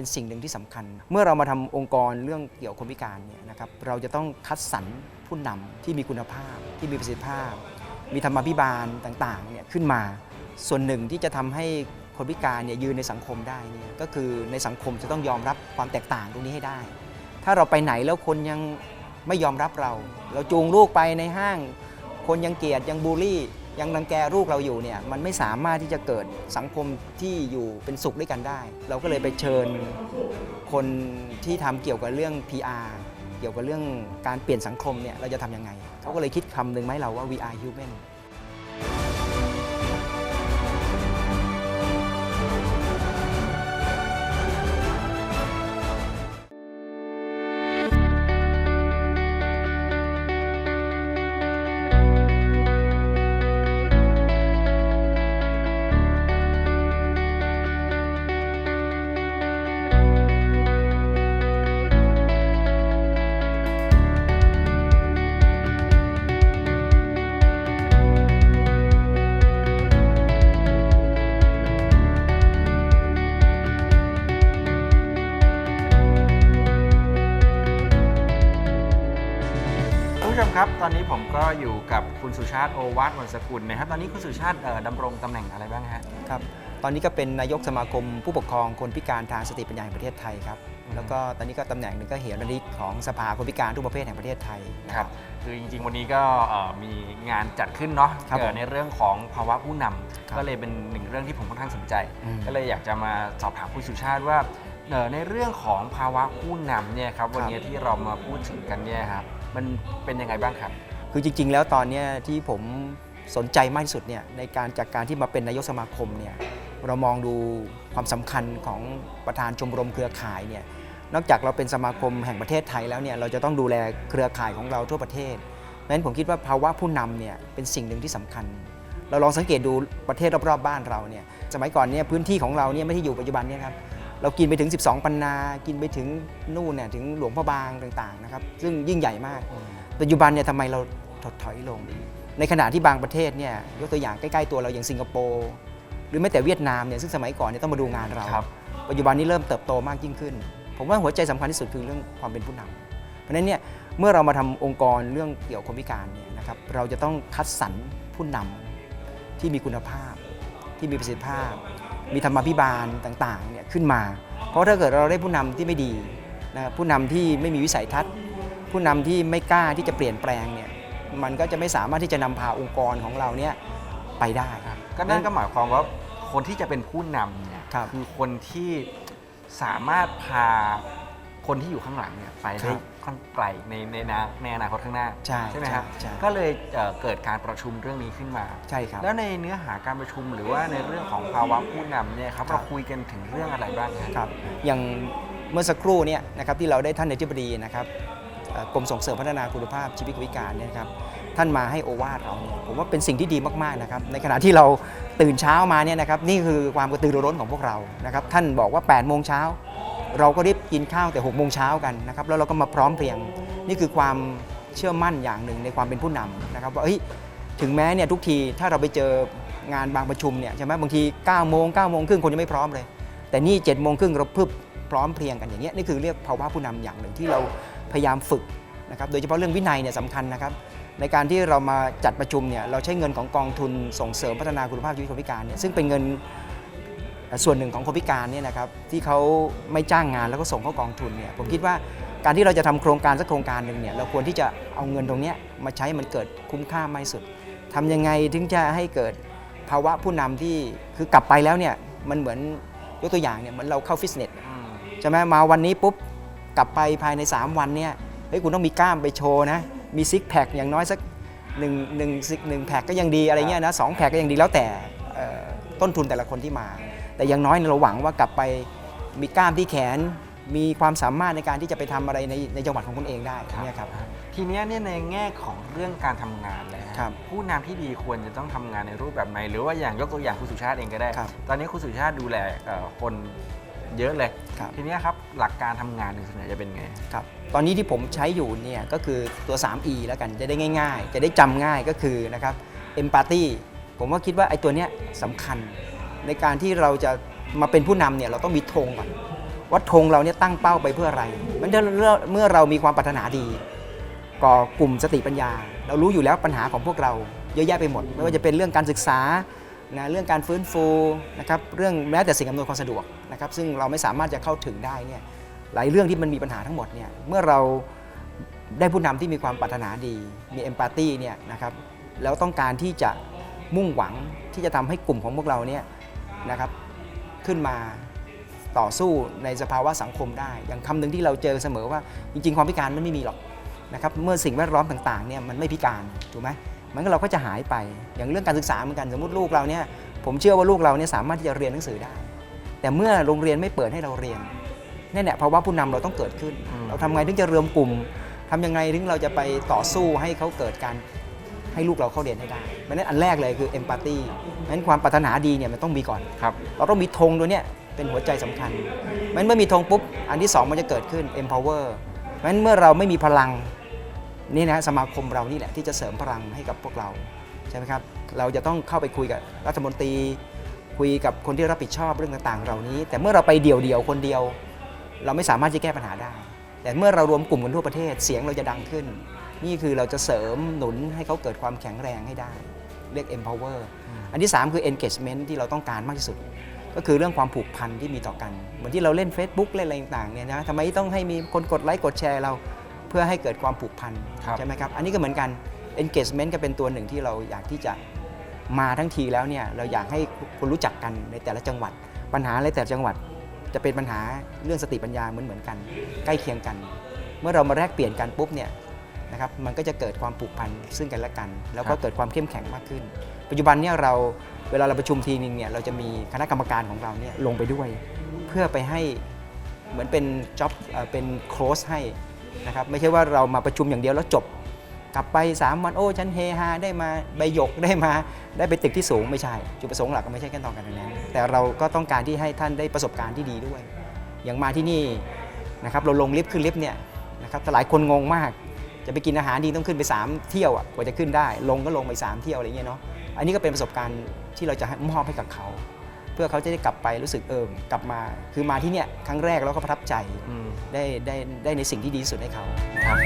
เป็นสิ่งหนึ่งที่สำคัญ เมื่อเรามาทำองค์กรเรื่องเกี่ยวกับคนพิการเนี่ยนะครับเราจะต้องคัดสรรผู้นำที่มีคุณภาพ ที่มีประสิทธิภาพ มีธรรมาภิบาลต่างๆเนี่ยขึ้นมาส่วนหนึ่งที่จะทำให้คนพิการเนี่ยยืนในสังคมได้เนี่ยก็คือในสังคมจะต้องยอมรับความแตกต่างตรงนี้ให้ได้ ถ้าเราไปไหนแล้วคนยังไม่ยอมรับเรา เราจูงลูกไปในห้าง คนยังเกลียดยังบูลลี่ ยังรังแกลูกเราอยู่เนี่ยมันไม่สามารถที่จะเกิดสังคมที่อยู่เป็นสุขด้วยกันได้ เราก็เลยไปเชิญคนที่ทำเกี่ยวกับเรื่อง PR เกี่ยวกับเรื่องการเปลี่ยนสังคมเนี่ยเราจะทำยังไง เขาก็เลยคิดคำหนึ่งไหมเราว่า we are human ชมครับ ตอนนี้ผมก็อยู่กับคุณสุชาติโอวาทวรรณสกุลนะครับ ตอนนี้คุณสุชาติเอ่อดำรงตำแหน่งอะไรบ้างฮะ ครับ ตอนนี้ก็เป็นนายกสมาคมผู้ปกครองคนพิการทางสติปัญญาแห่งประเทศไทยครับ อืม แล้วก็ตอนนี้ก็ตำแหน่งหนึ่งก็เหตุระดิกของสภาคนพิการทุกประเภทแห่งประเทศไทย ครับ คือจริงๆ วันนี้ก็เอ่อมีงานจัดขึ้นเนาะครับเอ่อผมในเรื่องของภาวะผู้นำครับก็เลยเป็นหนึ่งเรื่องที่ผมค่อนข้างสนใจ อืมก็เลยอยากจะมาสอบถามคุณสุชาติว่าเอ่อในเรื่องของภาวะผู้นำเนี่ยครับวันนี้ที่เรามาพูดถึงกันเนี่ยครับ มันเป็นยังไงบ้างครับ คือจริง ๆ แล้วตอนนี้ที่ผมสนใจมากที่สุดเนี่ยในการจากการที่มาเป็นนายกสมาคมเนี่ยเรามองดูความสำคัญของประธานชมรมเครือข่ายเนี่ยนอกจากเราเป็นสมาคมแห่งประเทศไทยแล้วเนี่ยเราจะต้องดูแลเครือข่ายของเราทั่วประเทศเพราะฉะนั้นผมคิดว่าภาวะผู้นำเนี่ยเป็นสิ่งหนึ่งที่สำคัญ เราลองสังเกตดูประเทศรอบๆบ้านเราเนี่ยสมัยก่อนเนี่ยพื้นที่ของเราเนี่ยไม่ที่อยู่ปัจจุบันเนี่ยครับ เรากินไปถึง 12 ปันนา กินไปถึงนู่นเนี่ยถึงหลวงพ่อบางต่างๆนะครับซึ่งยิ่งใหญ่มาก ปัจจุบันเนี่ยทำไมเราถดถอยลง ในขณะที่บางประเทศเนี่ยยกตัวอย่างใกล้ๆตัวเราอย่างสิงคโปร์หรือแม้แต่เวียดนามเนี่ยซึ่งสมัยก่อนเนี่ยต้องมาดูงานเราครับปัจจุบันนี้เริ่มเติบโตมากยิ่งขึ้น ผมว่าหัวใจสำคัญที่สุดคือเรื่องความเป็นผู้นำเพราะฉะนั้นเนี่ยเมื่อเรามาทำองค์กรเรื่องเกี่ยวกับคนพิการเนี่ยนะครับเราจะต้องคัดสรรผู้นำที่มีคุณภาพที่มีประสิทธิภาพ มีธรรมาภิบาลต่างๆเนี่ยขึ้นมา เพราะถ้าเกิดเราได้ผู้นำที่ไม่ดีนะครับผู้นำที่ไม่มีวิสัยทัศน์ ผู้นำที่ไม่กล้าที่จะเปลี่ยนแปลงเนี่ยมันก็จะไม่สามารถที่จะนำพาองค์กรของเราเนี่ยไปได้ก็นั่นก็หมายความว่าคนที่จะเป็นผู้นำเนี่ยครับอคนที่สามารถพาคนที่อยู่ข้างหลังเนี่ยไปครัได้บ ค่อนไกลในในอนาในอนาคตข้างหน้าใช่ไหมครับใช่ใช่ ก็เลยเอ่อเกิดการประชุมเรื่องนี้ขึ้นมา ใช่ครับ แล้วในเนื้อหาการประชุมหรือว่าในเรื่องของภาวะผู้นำเนี่ยครับครับ เราคุยกันถึงเรื่องอะไรบ้างครับ ครับอย่างเมื่อสักครู่เนี่ยนะครับที่เราได้ท่านในที่บดีนะครับเอ่อกรมส่งเสริมพัฒนาคุณภาพชีวิตคนพิการเนี่ยนะครับท่านมาให้โอวาทเราเนี่ยผมว่าเป็นสิ่งที่ดีมากๆนะครับในขณะที่เราตื่นเช้ามาเนี่ยนะครับนี่คือความกระตือรือร้นของพวกเรานะครับท่านบอกว่า8ปดโมงเช้า เราก็รีบกินข้าวแต่6กโมงเช้ากันนะครับแล้วเราก็มาพร้อมเพรียง นี่คือความเชื่อมั่นอย่างหนึ่งในความเป็นผู้นำนะครับว่าเฮ้ยถึงแม้เนี่ยทุกทีถ้าเราไปเจองานบางประชุมเนี่ยใช่ไหมบางที9ก้าโมงเก้าโมงครึ่งคนยังไม่พร้อมเลย แต่นี่7จ็ดโมงครึ่งเราพึบพร้อมเพรียงกันอย่างเงี้ยนี่คือเรียกภาวะผู้นำอย่างหนึ่งที่เราพยายามฝึกนะครับโดยเฉพาะเรื่องวินัยเนี่ยสำคัญนะครับในการที่เรามาจัดประชุมเนี่ยเราใช้เงินของกองทุนส่งเสริมพัฒนาคุณภาพชีวิตคนพิการเนี่ยซึ่งเป็นเงิน ส่วนหนึ่งของคนพิการเนี่ยนะครับที่เขาไม่จ้างงานแล้วก็ส่งเข้ากองทุนเนี่ยผมคิดว่าการที่เราจะทำโครงการสักโครงการหนึ่งเนี่ยเราควรที่จะเอาเงินตรงนี้มาใช้มันเกิดคุ้มค่ามากที่สุดทำยังไงถึงจะให้เกิดภาวะผู้นำที่คือกลับไปแล้วเนี่ยมันเหมือนยกตัวอย่างเนี่ยเหมือนเราเข้าฟิตเนสใช่ไหมมาวันนี้ปุ๊บกลับไปภายใน 3 วันเนี่ยเฮ้ยคุณต้องมีกล้ามไปโชว์นะมีซิกแพคอย่างน้อยสักหนึ่งหนึ่งซิกหนึ่งแพคก็ยังดีอะไรเงี้ยนะสองแพคก็ยังดีแล้วแต่ต้นทุนแต่ละคนที่มา แต่อย่างน้อยเราหวังว่ากลับไปมีกล้ามที่แขน มีความสามารถในการที่จะไปทำอะไรในในจังหวัดของคุณเองได้เนี่ยครับทีเนี้ยเนี่ยในแง่ของเรื่องการทำงานเลยฮะครับผู้นำที่ดีควรจะต้องทำงานในรูปแบบไหนหรือว่าอย่างยกตัวอย่างคุณสุชาติเองก็ได้ครับตอนนี้คุณสุชาติดูแลเอ่อคนเยอะเลยครับทีเนี้ยครับหลักการทำงานเนี่ยส่วนใหญ่จะเป็นไงครับตอนนี้ที่ผมใช้อยู่เนี่ยก็คือตัว 3E แล้วกันจะได้ง่าย ๆ จะได้จำง่ายก็คือนะครับ empathy ผมว่าคิดว่าไอ้ตัวเนี้ยสำคัญ ในการที่เราจะมาเป็นผู้นำเนี่ยเราต้องมีธงก่อนว่าธงเราเนี่ยตั้งเป้าไปเพื่ออะไร มันเมื่อเรามีความปรารถนาดี ก่อกลุ่มสติปัญญา เรารู้อยู่แล้วปัญหาของพวกเราเยอะแยะไปหมด ไม่ว่าจะเป็นเรื่องการศึกษานะเรื่องการฟื้นฟูนะครับเรื่องแม้แต่สิ่งอำนวยความสะดวกนะครับซึ่งเราไม่สามารถจะเข้าถึงได้เนี่ยหลายเรื่องที่มันมีปัญหาทั้งหมดเนี่ยเมื่อเราได้ผู้นำที่มีความปรารถนาดีมีเอมพัตตีเนี่ยนะครับแล้วต้องการที่จะมุ่งหวังที่จะทำให้กลุ่มของพวกเราเนี่ย นะครับขึ้นมาต่อสู้ในสภาวะสังคมได้ อย่างคำหนึ่งที่เราเจอเสมอว่าจริง ๆ ความพิการมันไม่มีหรอกนะครับเมื่อสิ่งแวดล้อมต่างๆเนี่ยมันไม่พิการถูกไหมมันก็เราก็จะหายไปอย่างเรื่องการศึกษาเหมือนกันสมมติลูกเราเนี่ยผมเชื่อว่าลูกเราเนี่ยสามารถที่จะเรียนหนังสือได้ แต่เมื่อโรงเรียนไม่เปิดให้เราเรียนนี่นแหละภาวะผู้นำเราต้องเกิดขึ้น เราทำไงถึงจะรวมกลุ่มทำยังไงถึงเราจะไปต่อสู้ให้เขาเกิดการ ให้ลูกเราเข้าเรียนให้ได้เพราะฉะนั้นอันแรกเลยคือเอมพัตตีนั้นความปรารถนาดีเนี่ยมันต้องมีก่อน ครับ เราต้องมีธงตัวเนี้ยเป็นหัวใจสำคัญมันเมื่อมีธงปุ๊บ อันที่สองมันจะเกิดขึ้น empower เพราะฉะนั้นเมื่อเราไม่มีพลังนี่นะสมาคมเรานี่แหละที่จะเสริมพลังให้กับพวกเราใช่ไหมครับเราจะต้องเข้าไปคุยกับรัฐมนตรี คุยกับคนที่รับผิดชอบเรื่องต่างๆ เหล่านี้ แต่เมื่อเราไปเดี่ยวๆคนเดียว เราไม่สามารถจะแก้ปัญหาได้ แต่เมื่อเรารวมกลุ่มกันทั่วประเทศเสียงเราจะดังขึ้น นี่คือเราจะเสริมหนุนให้เขาเกิดความแข็งแรงให้ได้ เรียก empower อันที่ 3 คือ engagement ที่เราต้องการมากที่สุด ก็คือเรื่องความผูกพันที่มีต่อกัน เหมือนที่เราเล่น Facebook เล่นอะไรต่างๆเนี่ยนะทำไมต้องให้มีคนกดไลค์กดแชร์เราเพื่อให้เกิดความผูกพันครับใช่ไหมครับ อันนี้ก็เหมือนกัน engagement ก็เป็นตัวหนึ่งที่เราอยากที่จะมาทั้งทีแล้วเนี่ยเราอยากให้คนรู้จักกันในแต่ละจังหวัด ปัญหาในแต่ละจังหวัดจะเป็นปัญหาเรื่องสติปัญญาเหมือนเหมือนกัน ใกล้เคียงกัน เมื่อเรามาแลกเปลี่ยนกันปุ๊บเนี่ย นะครับมันก็จะเกิดความผูกพันซึ่งกันและกัน แล้วก็ครับเกิดความเข้มแข็งมากขึ้น ปัจจุบันเนี่ยเราเวลาเราประชุมทีนึงเนี่ยเราจะมีคณะกรรมการของเราเนี่ยลงไปด้วย เพื่อไปให้เหมือนเป็นจ็อบเป็นโค้ชให้นะครับไม่ใช่ว่าเรามาประชุมอย่างเดียวแล้วจบ กลับไป 3 วันโอ้ฉันเฮฮาได้มาใบหยกได้มาได้ไปตึกที่สูงไม่ใช่ จุดประสงค์หลักก็ไม่ใช่แค่ต้องการนั้นแต่เราก็ต้องการที่ให้ท่านได้ประสบการณ์ที่ดีด้วย อย่างมาที่นี่นะครับเราลงลิฟต์ขึ้นลิฟต์เนี่ยนะครับแต่หลายคนงงมาก จะไปกินอาหารดีต้องขึ้นไป 3 เที่ยวอะกว่าจะขึ้นได้ ลงก็ลงไป 3 เที่ยวอะไรเงี้ยเนาะอันนี้ก็เป็นประสบการณ์ที่เราจะให้มอบให้กับเขา เพื่อเขาจะได้กลับไปรู้สึกเอิมกลับมาคือมาที่เนี่ยครั้งแรกแล้วก็ประทับใจอืมได้ได้ได้ในสิ่งที่ดีที่สุดให้เขาครับ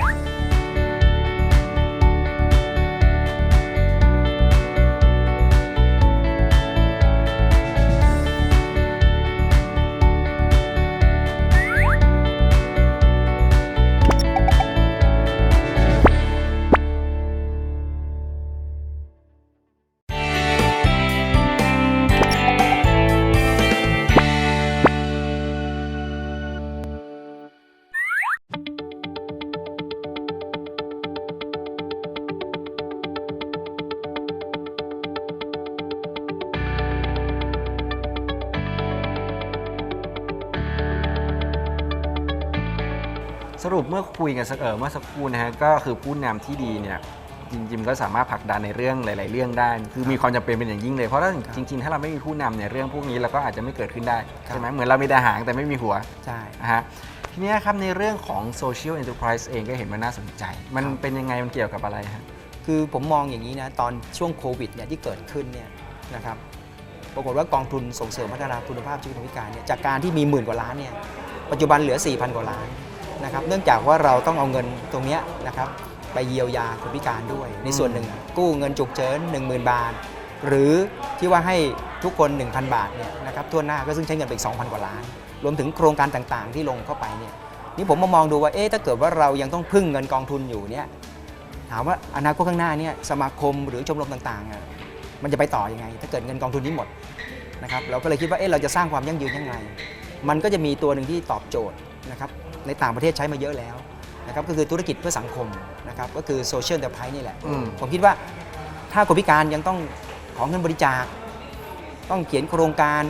สรุปเมื่อคุยกันสักเออเมื่อสักครู่นะฮะก็คือผู้นำที่ดีเนี่ยจริงๆก็สามารถผลักดันในเรื่องหลาย ๆ เรื่องได้ คือมีความจำเป็นเป็นอย่างยิ่งเลย เพราะถ้าจริง ๆ ถ้าเราไม่มีผู้นำเนี่ยเรื่องพวกนี้เราก็อาจจะไม่เกิดขึ้นได้ครับใช่ไหมเหมือนเรามีแต่หางแต่ไม่มีหัวใช่นะฮะทีเนี้ยครับในเรื่องของ social enterprise เองก็เห็นว่าน่าสนใจ มันครับเป็นยังไงมันเกี่ยวกับอะไรฮะคือผมมองอย่างนี้นะตอนช่วงโควิดเนี่ยที่เกิดขึ้นเนี่ยนะครับปรากฏว่ากองทุนส่งเสริมพัฒนาคุณภาพชีวิตคนพิการเนี่ยจากการที่มีหมื่นกว่าล้านเนี่ยปัจจุบันเหลือ 4,000 กว่าล้าน นะครับเนื่องจากว่าเราต้องเอาเงินตรงเนี้ยนะครับไปเยียวยาคนพิการด้วย ในส่วนหนึ่งกู้เงินฉุกเฉิน10,000 บาท หรือที่ว่าให้ทุกคน 1,000 บาทเนี่ยนะครับทั่วหน้าก็ซึ่งใช้เงินไปอีก2,000 กว่าล้าน รวมถึงโครงการต่างๆ ที่ลงเข้าไปเนี่ยนี่ผมมามองดูว่าเอ๊ะถ้าเกิดว่าเรายังต้องพึ่งเงินกองทุนอยู่เนี่ยถามว่าอนาคตข้างหน้าเนี่ยสมาคมหรือชมรมต่างๆอะมันจะไปต่อยังไง ถ้าเกิดเงินกองทุนนี้หมดนะครับเราก็เลยคิดว่าเอ๊ะเราจะสร้างความยั่งยืนยังไง มันก็จะมีตัวหนึ่งที่ตอบโจทย์นะครับ ในต่างประเทศใช้มาเยอะแล้วนะครับก็คือธุรกิจเพื่อสังคมนะครับก็คือโซเชียลเด r p ไพนี่แหละ อืม ผมคิดว่าถ้าคนพิการยังต้องขอเงินบริจาค ต้องเขียนโครงการ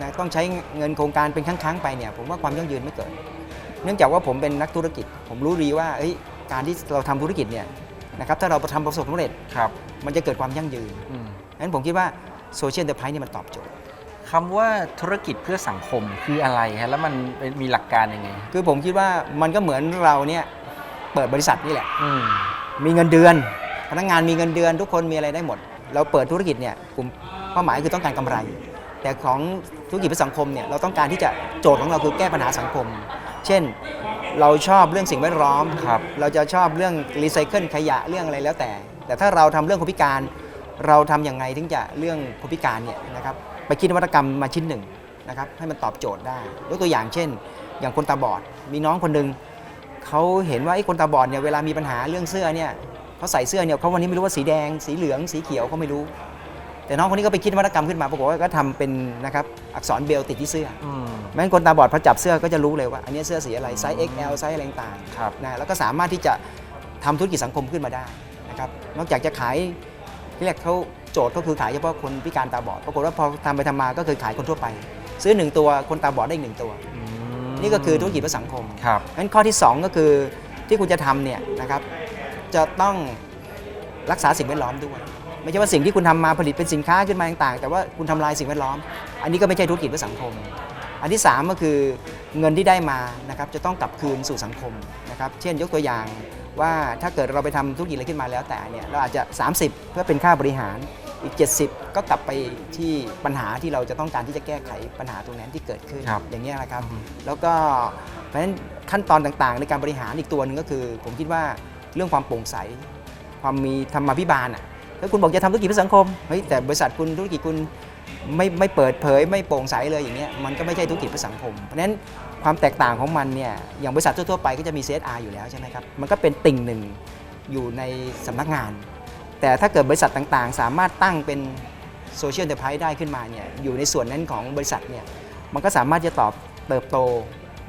นะต้องใช้เงินโครงการเป็นครั้งๆไปเนี่ยผมว่าความยั่งยืนไม่เกิด เนื่องจากว่าผมเป็นนักธุรกิจ ผมรู้ดีว่าเอ้ยการที่เราทำธุรกิจเนี่ยนะครับถ้าเราทำประสบความสำเร็จ ครับมันจะเกิดความยั่งยืนอืม งั้นผมคิดว่าโซเชียลเด r p ไพเนี่ยมันตอบโจทย์ คำว่าธุรกิจเพื่อสังคมคืออะไรฮะแล้วมันเป็นมีหลักการยังไง คือผมคิดว่ามันก็เหมือนเราเนี่ยเปิดบริษัทนี่แหละ อืมมีเงินเดือน พนักงานมีเงินเดือน ทุกคนมีอะไรได้หมด เราเปิดธุรกิจเนี่ยกลุ่มเป้าหมายคือต้องการกำไร แต่ของธุรกิจเพื่อสังคมเนี่ยเราต้องการที่จะโจทย์ของเราคือแก้ปัญหาสังคม เช่น เราชอบเรื่องสิ่งแวดล้อม ครับ เราจะชอบเรื่องรีไซเคิลขยะเรื่องอะไรแล้วแต่ แต่ถ้าเราทำเรื่องคนพิการ เราทำยังไงถึงจะเรื่องคนพิการเนี่ยนะครับ ไปคิดนวัตกรรมมาชิ้นหนึ่งนะครับให้มันตอบโจทย์ได้ยกตัวอย่างเช่น อย่างคนตาบอด มีน้องคนหนึ่งเขาเห็นว่าไอ้คนตาบอดเนี่ยเวลามีปัญหาเรื่องเสื้อเนี่ยเขาใส่เสื้อเนี่ยเขาวันนี้ไม่รู้ว่าสีแดง สีเหลือง สีเขียวเขาไม่รู้ แต่น้องคนนี้ก็ไปคิดนวัตกรรมขึ้นมาปรากฏว่าก็ทำเป็นนะครับอักษรเบลติดที่เสื้ออืมแม้นคนตาบอดพอจับเสื้อก็จะรู้เลยว่าอันนี้เสื้อสีอะไรไซส์ XL ไซส์อะไรต่างๆครับนะแล้วก็สามารถที่จะทำธุรกิจสังคมขึ้นมาได้นะครับนอกจากจะขายที่แรกเขา โจทย์ก็คือขายเฉพาะคนพิการตาบอดปรากฏว่าพอทำไปทำมาก็คือขายคนทั่วไป ซื้อหนึ่งตัวคนตาบอดได้อีกหนึ่งตัวอืมนี่ก็คือธุรกิจเพื่อสังคมครับงั้นข้อที่ 2 ก็คือที่คุณจะทำเนี่ยนะครับจะต้องรักษาสิ่งแวดล้อมด้วย ไม่ใช่ว่าสิ่งที่คุณทำมาผลิตเป็นสินค้าขึ้นมาต่างๆ แต่ว่าคุณทำลายสิ่งแวดล้อม อันนี้ก็ไม่ใช่ธุรกิจเพื่อสังคม อันที่ 3 ก็คือเงินที่ได้มานะครับจะต้องกลับคืนสู่สังคมนะครับเช่นยกตัวอย่างว่าถ้าเกิดเราไปทำธุรกิจอะไรขึ้นมาแล้วแต่เนี่ยเราอาจจะ 30 เพื่อเป็นค่าบริหาร อีก 70 ก็กลับไปที่ปัญหาที่เราจะต้องการที่จะแก้ไขปัญหาตรงนั้นที่เกิดขึ้นครับอย่างนี้ยนะครับอืมแล้วก็เพราะฉะนั้นขั้นตอนต่างๆ ในการบริหารอีกตัวหนึ่งก็คือ ผมคิดว่าเรื่องความโปร่งใส ความมีธรรมาภิบาลอะถ้าคุณบอกจะทำธุรกิจเพื่อสังคมเฮ้ยแต่บริษัทคุณธุรกิจคุณไม่ไม่เปิดเผย ไม่โปร่งใสเลยอย่างเงี้ยมันก็ไม่ใช่ธุรกิจเพื่อสังคม เพราะฉะนั้นความแตกต่างของมันเนี่ยอย่างบริษัททั่วๆไปก็จะมี CSR อยู่แล้วใช่ไหมครับมันก็เป็นติ่งหนึ่งอยู่ในสำนักงาน แต่ถ้าเกิดบริษัทต่างๆ สามารถตั้งเป็นโซเชียลเด r p ไพได้ขึ้นมาเนี่ยอยู่ในส่วนนั้นของบริษัทเนี่ยมันก็สามารถจะตอบเติบโต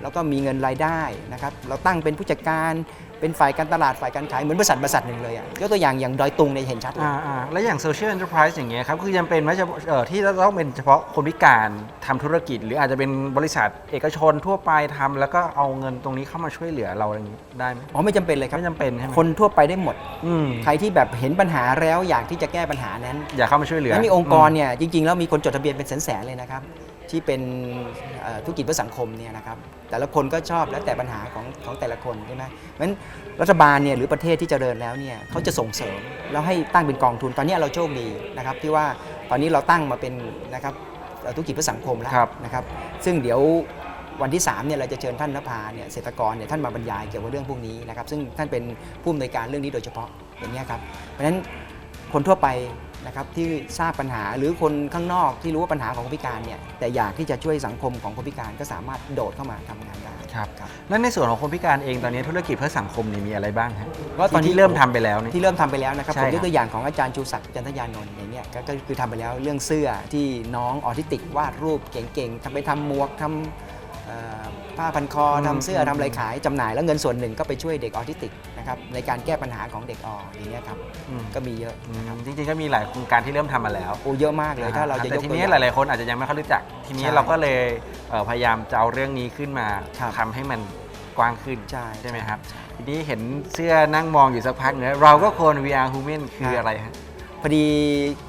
แล้วก็มีเงินรายได้นะครับเราตั้งเป็นผู้จัดการเป็นฝ่ายการตลาดฝ่ายการขายเหมือนบริษัทบริษัทหนึ่งเลยอะยกตัวอย่างอย่างดอยตุงเนี่ยเห็นชัดเลย อ่าอ่าแล้วอย่างโซเชียล n อน e r p r i s e อย่างเงี้ยครับ คือยังเป็นไม่ใช่เอ่อที่ต้องเป็นเฉพาะคนพิการทำธุรกิจ หรืออาจจะเป็นบริษัทเอกชนทั่วไปทำแล้วก็เอาเงินตรงนี้เข้ามาช่วยเหลือเราอะไรอย่างงี้ได้ไหมอ๋อไม่จำเป็นเลยครับ ไม่จำเป็นใช่ไหมคนทั่วไปได้หมด อืมใครที่แบบเห็นปัญหาแล้วอยากที่จะแก้ปัญหานั้น อยากเข้ามาช่วยเหลือแล้วมีองค์กรเนี่ยจริงๆ แล้วมีคนจดทะเบียนเป็นแสนๆเลยนะครับ ที่เป็นเอ่อธุรกิจเพื่อสังคมเนี่ยนะครับ แต่ละคนก็ชอบแล้วแต่ปัญหาของของแต่ละคนใช่ไหมเพราะฉะนั้นรัฐบาลเนี่ยหรือประเทศที่เจริญแล้วเนี่ยเขาจะส่งเสริมแล้วให้ตั้งเป็นกองทุนตอนนี้เราโชคดีนะครับที่ว่าตอนนี้เราตั้งมาเป็นนะครับเอ่อธุรกิจเพื่อสังคมแล้วครับนะครับซึ่งเดี๋ยววันที่3เนี่ยเราจะเชิญท่านนภาเนี่ยเศรษฐกรเนี่ยท่านมาบรรยายเกี่ยวกับเรื่องพวกนี้นะครับซึ่งท่านเป็นผู้อำนวยการเรื่องนี้โดยเฉพาะอย่างนี้ยครับเพราะฉะนั้นคนทั่วไป นะครับที่ทราบปัญหาหรือคนข้างนอกที่รู้ว่าปัญหาของคนพิการเนี่ยแต่อยากที่จะช่วยสังคมของคนพิการก็สามารถโดดเข้ามาทำงานได้ครับ ครับ แล้วในส่วนของคนพิการเองตอนนี้ธุรกิจเพื่อสังคมเนี่ยมีอะไรบ้างฮะก็ตอนนี้ที่เริ่มทำไปแล้วเนี่ย ที่เริ่มทำไปแล้วนะครับใช่ผมครับยกตัวอย่างของอาจารย์ชูศักดิ์จันทยานนท์อย่างเนี้ยก็ก็คือทำไปแล้วเรื่องเสื้อที่น้องออทิสติกวาดรูปเก่งๆทำไปทำหมวกทำเอ่อ ผ้าพันคอทำเสื้อทำอะไรขายจำหน่ายแล้วเงินส่วนหนึ่งก็ไปช่วยเด็กออทิสติกนะครับในการแก้ปัญหาของเด็กอออย่างเงี้ยครับอืมก็มีเยอะอืมจริงๆก็มีหลายโครงการที่เริ่มทำมาแล้วโอ้เยอะมากเลยถ้าเราจะยแต่กทีตัวอนี้ย่างหลายๆคนอาจจะยังไม่ค่อยรู้จัก ทีนี้ใช่เราก็เลยเอ่อพยายามจะเอาเรื่องนี้ขึ้นมาครับทำให้มันกว้างขึ้นใช่ใช่ไหมครับทีนี้เห็นเสื้อนั่งมองอยู่สักพักเนื้เราก็ควร VR Human คืออะไรฮะพอดี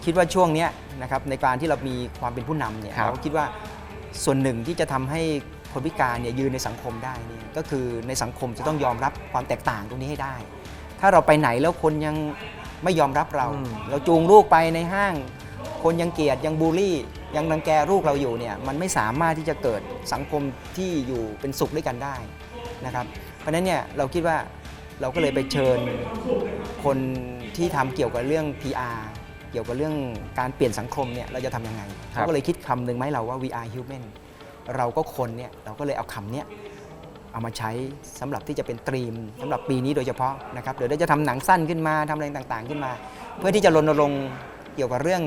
คิดว่าช่วงเนี้ยนะครับในการที่เรามีความเป็นผู้นำเนี่ยครับเราคิดว่าส่วนหนึ่งที่จะทำให้ คนพิการเนี่ยยืนในสังคมได้เนี่ยก็คือในสังคมจะต้องยอมรับความแตกต่างตรงนี้ให้ได้ ถ้าเราไปไหนแล้วคนยังไม่ยอมรับเราอืมเราจูงลูกไปในห้าง คนยังเกลียดยังบูลลี่ยังรังแกลูกเราอยู่เนี่ยมันไม่สามารถที่จะเกิดสังคมที่อยู่เป็นสุขด้วยกันได้นะครับเพราะฉะนั้นเนี่ยเราคิดว่าเราก็เลยไปเชิญคนที่ทำเกี่ยวกับเรื่อง PR เกี่ยวกับเรื่องการเปลี่ยนสังคมเนี่ยเราจะทำยังไงครับเขาก็เลยคิดคำหนึ่งไหมเราว่า we are human เราก็คนเนี่ยเราก็เลยเอาคำเนี้ยเอามาใช้สำหรับที่จะเป็นตรีมสำหรับปีนี้โดยเฉพาะนะครับเดี๋ยวเราจะทำหนังสั้นขึ้นมาทำอะไรต่างๆ ขึ้นมา เพื่อที่จะรณรงค์เกี่ยวกับเรื่อง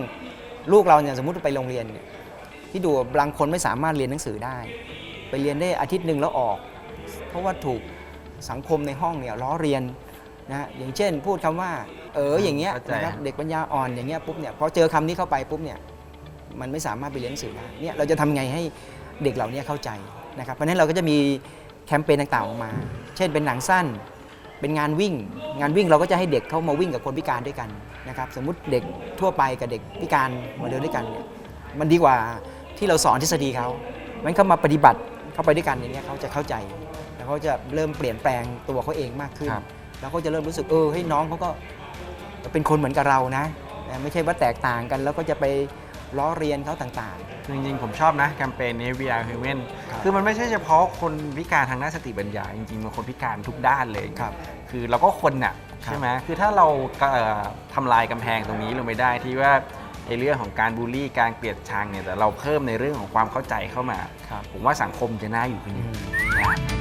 ลูกเราเนี่ยสมมติไปโรงเรียนเนี่ยที่ดูบางคนไม่สามารถเรียนหนังสือได้ ไปเรียนได้อาทิตย์หนึ่งแล้วออก เพราะว่าถูกสังคมในห้องเนี่ยล้อเรียนนะฮะอย่างเช่น พูดคำว่า เอออย่างเงี้ยเข้าใจนะครับเด็กปัญญาอ่อนอย่างเงี้ยปุ๊บเนี่ยพอเจอคำนี้เข้าไปปุ๊บเนี่ยมันไม่สามารถไปเรียนหนังสือได้เนี่ยเราจะทำไงให้ เด็กเหล่านี้เข้าใจนะครับเพราะฉะนั้นเราก็จะมีแคมเปญต่างๆออกมา เช่นเป็นหนังสั้น เป็นงานวิ่ง งานวิ่งเราก็จะให้เด็กเข้ามาวิ่งกับคนพิการด้วยกันนะครับสมมุติเด็กทั่วไปกับเด็กพิการมาเดินด้วยกันเนี่ยมันดีกว่าที่เราสอนทฤษฎีเขามันเข้ามาปฏิบัติเข้าไปด้วยกันอย่างเงี้ยเขาจะเข้าใจ แล้วเขาจะเริ่มเปลี่ยนแปลงตัวเขาเองมากขึ้นครับแล้วเขาจะเริ่มรู้สึกเออให้ยน้องเขาก็เป็นคนเหมือนกับเรานะนะ ไม่ใช่ว่าแตกต่างกันแล้วก็จะไป ล้อเรียนเขาต่างคือจริงๆ ผมชอบนะแคมเปญนี้ VR Human ครับคือมันไม่ใช่เฉพาะคนพิการทางด้านสติปัญญา จริงๆ มันคนพิการทุกด้านเลยๆครับ คือเราก็คนน่ะครับใช่ไหมคือถ้าเราเอ่อทำลายกำแพงตรงนี้ลงไปได้ที่ว่าไอ้เรื่องของการบูลลี่การเกลียดชังเนี่ยแต่เราเพิ่มในเรื่องของความเข้าใจเข้ามาครับผมว่าสังคมจะน่าอยู่ขึ้นอืเยอะ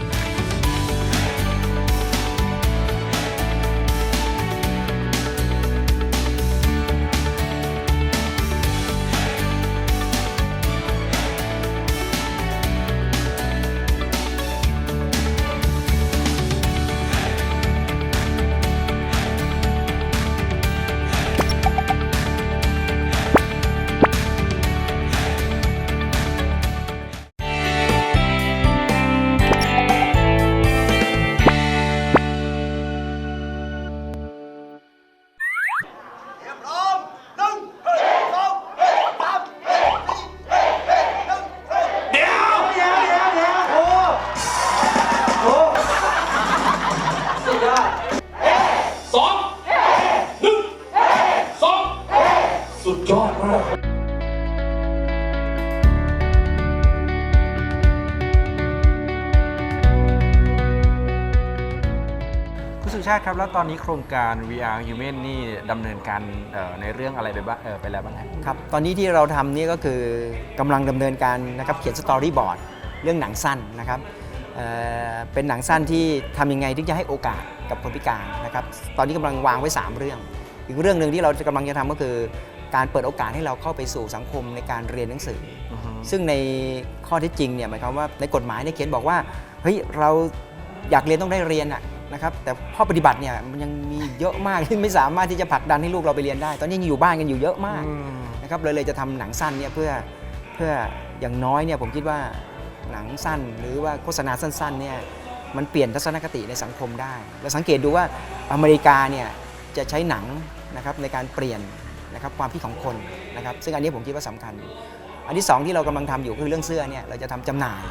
ชาติครับ แล้วตอนนี้โครงการ VR Human นี่ดำเนินการเอ่อในเรื่องอะไรไปบ้างเอ่อไปแล้วบ้างครับครับ ตอนนี้ที่เราทำนี่ก็คือกำลังดำเนินการนะครับเขียนสตอรี่บอร์ดเรื่องหนังสั้นนะครับเอ่อเป็นหนังสั้นที่ทำยังไงที่จะให้โอกาสกับคนพิการนะครับ ตอนนี้กำลังวางไว้ 3 เรื่อง อีกเรื่องหนึ่งที่เราจะกำลังจะทำก็คือ การเปิดโอกาสให้เราเข้าไปสู่สังคมในการเรียนหนังสือ ซึ่งในข้อเท็จจริงเนี่ยหมายความว่าในกฎหมายเนี่ยเขียนบอกว่าเฮ้ยเราอยากเรียนต้องได้เรียนอะ นะครับแต่ข้อปฏิบัติเนี่ยมันยังมีเยอะมากที่ไม่สามารถที่จะผลักดันให้ลูกเราไปเรียนได้ ตอนนี้ยังอยู่บ้านกันอยู่เยอะมากนะครับเลยเลยจะทำหนังสั้นเนี่ยเพื่อเพื่ออย่างน้อยเนี่ยผมคิดว่าหนังสั้นหรือว่าโฆษณาสั้นๆเนี่ยมันเปลี่ยนทัศนคติในสังคมได้ เราสังเกตดูว่าอเมริกาเนี่ยจะใช้หนังนะครับในการเปลี่ยนนะครับความคิดของคนนะครับซึ่งอันนี้ผมคิดว่าสำคัญ อันที่สองที่เรากำลังทำอยู่คือเรื่องเสื้อเนี่ยเราจะทำจำหน่าย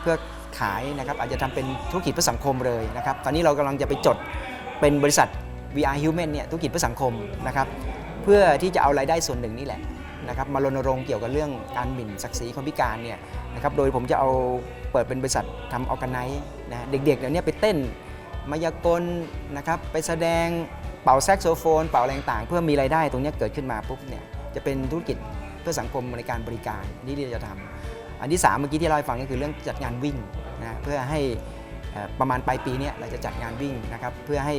เพื่อ ขายนะครับอาจจะทำเป็นธุรกิจเพื่อสังคมเลยนะครับตอนนี้เรากำลังจะไปจดเป็นบริษัท VR Human เนี่ยธุรกิจเพื่อสังคมนะครับเพื่อที่จะเอารายได้ส่วนหนึ่งนี่แหละนะครับมารณรงค์เกี่ยวกับเรื่องการหมิ่นศักดิ์ศรีคนพิการเนี่ยนะครับโดยผมจะเอาเปิดเป็นบริษัททำออแกไนซ์นะเด็กๆเดี๋ยวนี้ไปเต้นมายากลนะครับไปแสดงเป่าแซกโซโฟน เป่าอะไรต่างเพื่อมีรายได้ตรงนี้เกิดขึ้นมาปุ๊บเนี่ยจะเป็นธุรกิจเพื่อสังคมในการบริการนี่ที่เราจะทำ อันที่ 3 เมื่อกี้ที่เราให้ฟังก็คือเรื่องจัดงานวิ่งนะเพื่อให้เอ่อประมาณปลายปีเนี้เราจะจัดงานวิ่งนะครับเพื่อให้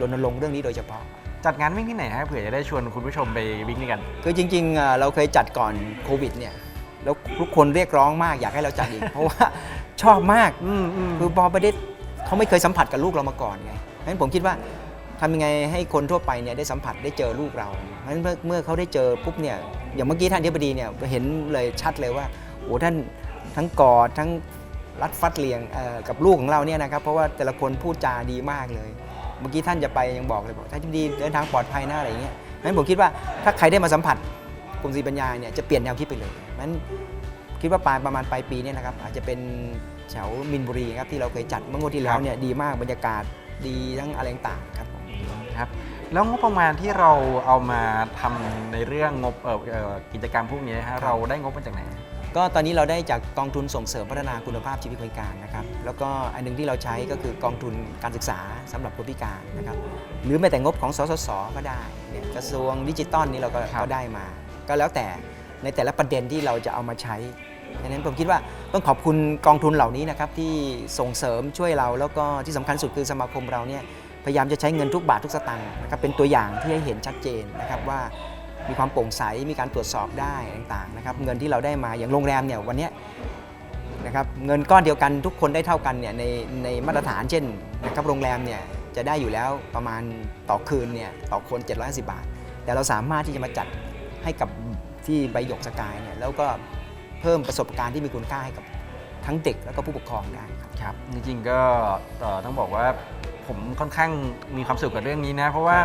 รณรงค์เรื่องนี้โดยเฉพาะ จัดงานวิ่งที่ไหนฮะเผื่อจะได้ชวนคุณผู้ชมไปวิ่งด้วยกันคือจริงๆเอ่อเราเคยจัดก่อนโควิดเนี่ยแล้วทุกคนเรียกร้องมากอยากให้เราจัดอีก เพราะว่าชอบมากคือพอไปได้เขาไม่เคยสัมผัสกับลูกเรามาก่อนไงเพราะฉะนั้นผมคิดว่าทำยังไงให้คนทั่วไปเนี่ยได้สัมผัสได้เจอลูกเราเพราะฉะนั้นเมื่อเมื่อเขาได้เจอปุ๊บเนี่ยอย่างเมื่อกี้ท่านที่บดีเนี่ยเห็นเลยชัดเลยว่า โอ้ท่านทั้งกอดทั้งรัดฟัดเลียงเอ่อกับลูกของเราเนี่ยนะครับเพราะว่าแต่ละคนพูดจาดีมากเลย เมื่อกี้ท่านจะไปยังบอกเลยบอกท่านที่ดีเดินทางปลอดภัยนะอะไรอย่างเงี้ยเพราะฉะนั้นผมคิดว่าถ้าใครได้มาสัมผัสกลุ่มสีปัญญาเนี่ยจะเปลี่ยนแนวคิดไปเลยเพราะฉะนั้นคิดว่าปลายประมาณปลายปีเนี่ยนะครับอาจจะเป็นแถวมินบุรีครับที่เราเคยจัดเมื่องวดที่แล้วเนี่ยดีมากบรรยากาศดีทั้งอะไรต่างๆครับผมครับแล้วงบประมาณที่เราเอามาทำในเรื่องงบเอ่อเอ่อกิจกรรมพวกนี้ฮะเราได้งบมาจากไหน ก็ตอนนี้เราได้จากกองทุนส่งเสริมพัฒนาคุณภาพชีวิตคนพิการนะครับ แล้วก็อันหนึงที่เราใช้ก็คือกองทุนการศึกษาสำหรับคนพิการนะครับ หรือแม้แต่งบของสสสก็ได้เนี่ยกระทรวงดิจิตอลนี่เราก็ก็ได้มา ก็แล้วแต่ในแต่ละประเด็นที่เราจะเอามาใช้ดังนั้นผมคิดว่าต้องขอบคุณกองทุนเหล่านี้นะครับที่ส่งเสริมช่วยเรา แล้วก็ที่สำคัญสุดคือสมาคมเราเนี่ยพยายามจะใช้เงินทุกบาททุกสตางค์นะครับเป็นตัวอย่างที่ให้เห็นชัดเจนนะครับว่า มีความโปร่งใส มีการตรวจสอบได้ต่างๆนะครับ เงินที่เราได้มาอย่างโรงแรมเนี่ยวันนี้นะครับเงินก้อนเดียวกันทุกคนได้เท่ากันเนี่ยในในมาตรฐานเช่นนะครับโรงแรมเนี่ยจะได้อยู่แล้วประมาณต่อคืนเนี่ยต่อคน750บาท แต่เราสามารถที่จะมาจัดให้กับที่ใบหยกสกายเนี่ยแล้วก็เพิ่มประสบการณ์ที่มีคุณค่าให้กับทั้งเด็กแล้วก็ผู้ปกครองได้ครับครับจริงๆก็ต้องบอกว่าผมค่อนข้างมีความสุขกับเรื่องนี้นะ เพราะว่า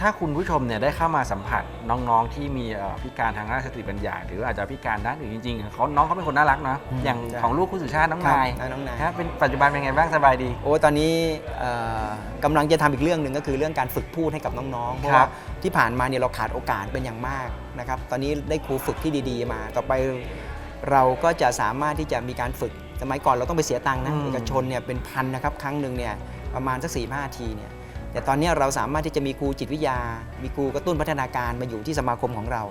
ถ้าคุณผู้ชมเนี่ยได้เข้ามาสัมผัสน้องๆที่มีเอ่อพิการทางด้านสติปัญญา หรืออาจจะพิการด้านอื่นจริงๆเขาน้องเขาเป็นคนน่ารักเนาะอืมอย่างใช่ของลูกคุณสุชาติน้องครับนายน้องนายฮะเป็นปัจจุบันเป็นไงบ้างสบายดี โอ้ตอนนี้เอ่อกำลังจะทำอีกเรื่องหนึ่งก็คือเรื่องการฝึกพูดให้กับน้องๆเพราะครัว่าบที่ผ่านมาเนี่ยเราขาดโอกาสเป็นอย่างมากนะครับตอนนี้ได้ครูฝึกที่ดีๆมา ต่อไปเราก็จะสามารถที่จะมีการฝึกสมัยก่อนเราต้องไปเสียตังค์นะอืมเอกชนเนี่ยเป็นพันนะครับครั้งหนึ่งเนี่ยประมาณสักสี่ห้าทีเนี่ย แต่ตอนนี้เราสามารถที่จะมีครูจิตวิทยา มีครูกระตุ้นพัฒนาการมาอยู่ที่สมาคมของเรา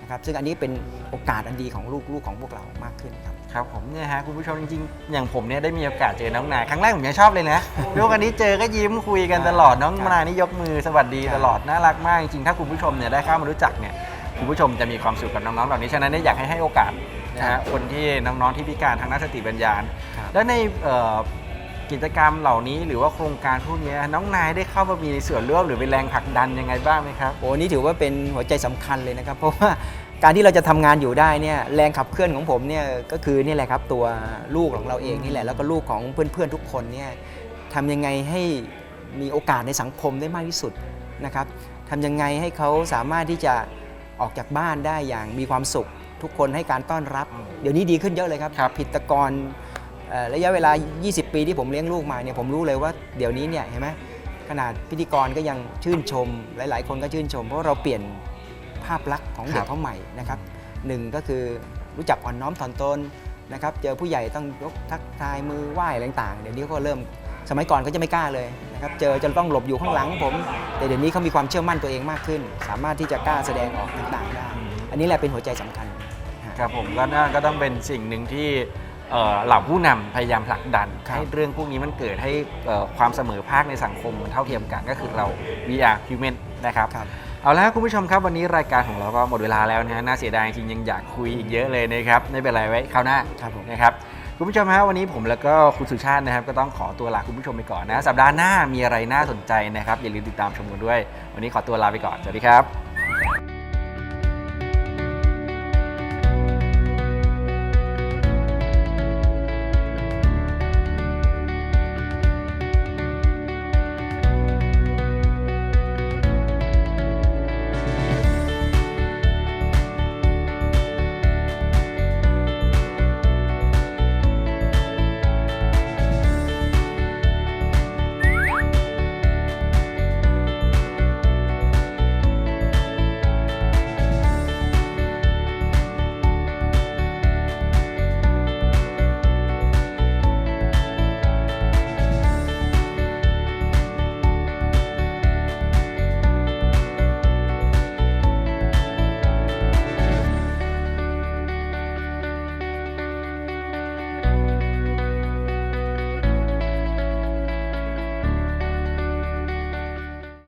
นะครับซึ่งอันนี้เป็นโอกาสอันดีของลูกๆของพวกเรามากขึ้นครับครับผมเนี่ยฮะคุณผู้ชมจริงๆ อย่างผมเนี่ยได้มีโอกาสเจอน้องนายครั้งแรกผมยังชอบเลยนะลูกอันนี้เจอก็ยิ้มคุยกันตลอดน้องครับนายนี่ยกมือสวัสดีครับตลอดน่ารักมากจริงๆถ้าคุณผู้ชมเนี่ยได้เข้ามารู้จักเนี่ยคุณผู้ชมจะมีความสุขกับน้องๆเหล่านี้ฉะนั้นเนี่ยอยากให้ให้โอกาสนะฮะคนที่น้องๆที่พิการทางด้านสติปัญญาครับแล้วในเอ่อ กิจกรรมเหล่านี้หรือว่าโครงการพวกเนี้ยน้องนายได้เข้ามามีส่วนร่วมหรือเป็นแรงผลักดันยังไงบ้างไหมครับโอ้นี่ถือว่าเป็นหัวใจสำคัญเลยนะครับ เพราะว่าการที่เราจะทำงานอยู่ได้เนี่ยแรงขับเคลื่อนของผมเนี่ยก็คือนี่แหละครับตัวลูกของเราเองนี่แหละแล้วก็ลูกของเพื่อนๆทุกคนเนี่ยทำยังไงให้มีโอกาสในสังคมได้มากที่สุดนะครับทำยังไงให้เขาสามารถที่จะออกจากบ้านได้อย่างมีความสุข ทุกคนให้การต้อนรับอืมเดี๋ยวนี้ดีขึ้นเยอะเลยครับครับผิดแตะกอนเอ่อ ระยะเวลา 20 ปีที่ผมเลี้ยงลูกมาเนี่ยผมรู้เลยว่าเดี๋ยวนี้เนี่ยเห็นไหมขนาดพิธีกรก็ยังชื่นชม หลาย ๆ คนก็ชื่นชม เพราะเราเปลี่ยนภาพลักษณ์ของเด็ครักบเขาใหม่นะครับหนึ่งก็คือรู้จักอ่อนน้อมถ่อมตนนะครับเจอผู้ใหญ่ต้องยกทักทายมือไหว้อะไรต่างๆ เดี๋ยวนี้ก็เริ่มสมัยก่อนเขาจะไม่กล้าเลยนะครับเจอจะต้องหลบอยู่ข้างหลังผม แต่เดี๋ยวนี้เขามีความเชื่อมั่นตัวเองมากขึ้น สามารถที่จะกล้าแสดงออกต่างๆได้ อันนี้แหละเป็นหัวใจสำคัญครับผมก็น่าก็ต้องเป็นสิ่งหนึ่งที่ เอ่อเหล่าผู้นำพยายามผลักดันครับให้เรื่องพวกนี้มันเกิดให้เอ่อความเสมอภาคในสังคมมันเท่าเทียมกันก็คือเรา VR human นะครับครับเอาละครับคุณผู้ชมครับวันนี้รายการของเราก็หมดเวลาแล้วนะฮะน่าเสียดายจริงๆยังอยากคุยอีกเยอะเลยนะครับไม่เป็นไรไว้คราวหน้าครับผมนะครับคุณผู้ชมฮะวันนี้ผมแล้วก็คุณสุชาตินะครับ ก็ต้องขอตัวลาคุณผู้ชมไปก่อนนะ สัปดาห์หน้ามีอะไรน่าสนใจนะครับอย่าลืมติดตามชมกันด้วย วันนี้ขอตัวลาไปก่อนสวัสดีครับ